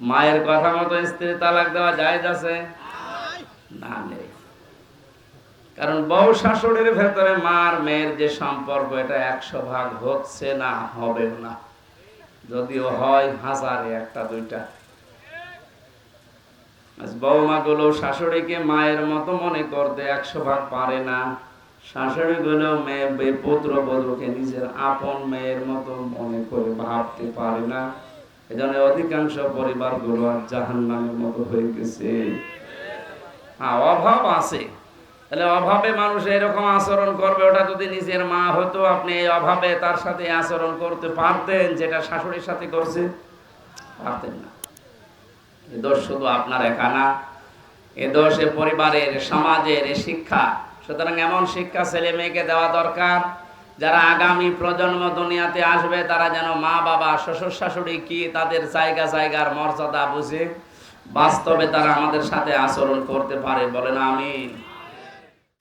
মায়ের কথা মতো স্ত্রী তালাক দেওয়া যায় আছে? না নেই। কারণ বউ শাশুড়ির ভেতরে মার মেয়ের যে সম্পর্ক, এটা একশো ভাগ হচ্ছে না, হবে না। যদিও হয় হাজারে একটা, দুইটা। আজ বৌমা গুলো শাশুড়িকে মায়ের মতো মনে করতে একশো ভাগ পারে না। শাশুড়ি গুলো মেয়ে পুত্র বধূকে নিজের আপন মেয়ের মতো মনে করে ভাবতে পারে না। এজন্য অধিকাংশ পরিবারগুলো জাহান নামের মতো হয়ে গেছে। হ্যাঁ অভাব আছে। তাহলে অভাবে মানুষ এরকম আচরণ করবে, ওটা যদি নিজের মা হতো, আপনি এই অভাবে তার সাথে আচরণ করতে পারতেন, যেটা শাশুড়ির সাথে করছে, পারতেন না। এ দোষ শুধু আপনার একা না, এ দোষ এ পরিবারের, সমাজের শিক্ষা। সুতরাং এমন শিক্ষা ছেলে মেয়েকে দেওয়া দরকার যারা আগামী প্রজন্ম দুনিয়াতে আসবে, তারা যেন মা, বাবা, শ্বশুর, শাশুড়ি কি তাদের জায়গা, জায়গার মর্যাদা বুঝে বাস্তবে তারা আমাদের সাথে আচরণ করতে পারে। বলেন আমি